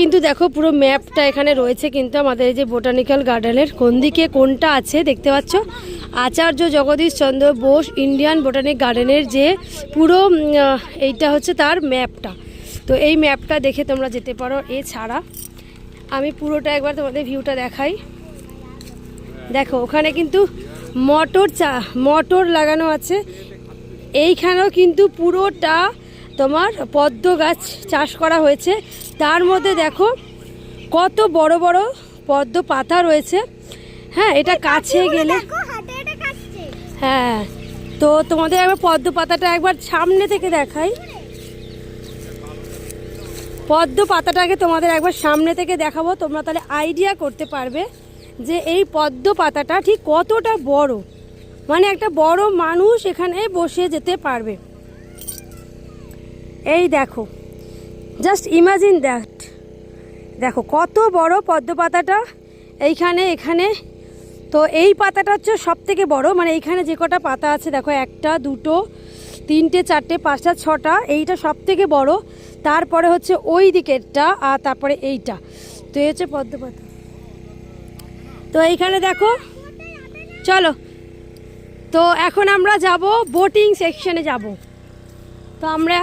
কিন্তু দেখো পুরো ম্যাপটা এখানে রয়েছে কিন্তু আমাদের এই যে বোটানিক্যাল গার্ডেনের কোন দিকে কোনটা আছে দেখতে পাচ্ছ? আচার্য জগদীশ চন্দ্র বোস ইন্ডিয়ান বোটানিক গার্ডেনের যে পুরো এইটা হচ্ছে তার ম্যাপটা। তো এই ম্যাপটা দেখে তোমরা যেতে পারো। এছাড়া আমি পুরোটা একবার তোমাদের ভিউটা দেখাই। দেখো, ওখানে কিন্তু মটর চা, মটর লাগানো আছে। এইখানেও কিন্তু পুরোটা তোমার পদ্ম গাছ চাষ করা হয়েছে। তার মধ্যে দেখো কত বড় বড় পদ্ম পাতা রয়েছে। হ্যাঁ এটা কাছে গেলে হ্যাঁ তো তোমাদের একবার পদ্ম পাতাটা একবার সামনে থেকে দেখাই। পদ্ম পাতাটাকে তোমাদের একবার সামনে থেকে দেখাবো তোমরা তাহলে আইডিয়া করতে পারবে যে এই পদ্ম পাতাটা ঠিক কতটা বড়। মানে একটা বড় মানুষ এখানে বসে যেতে পারবে। এই দেখো জাস্ট ইমাজিন দ্যাট দেখো, কত বড় পদ্ম পাতাটা এইখানে, এখানে। তো এই পাতাটা হচ্ছে সব থেকে বড় মানে এইখানে যে কটা পাতা আছে, দেখো, একটা, দুটো, তিনটে, চারটে, পাঁচটা, ছটা, এইটা সব থেকে বড়। তারপরে হচ্ছে ওই দিকেরটা আর তারপরে এইটা। তো এই হচ্ছে পদ্ম পাতা তো এইখানে দেখো, চলো। তো এখন আমরা যাব বোটিং সেকশনে যাব। তো আমরা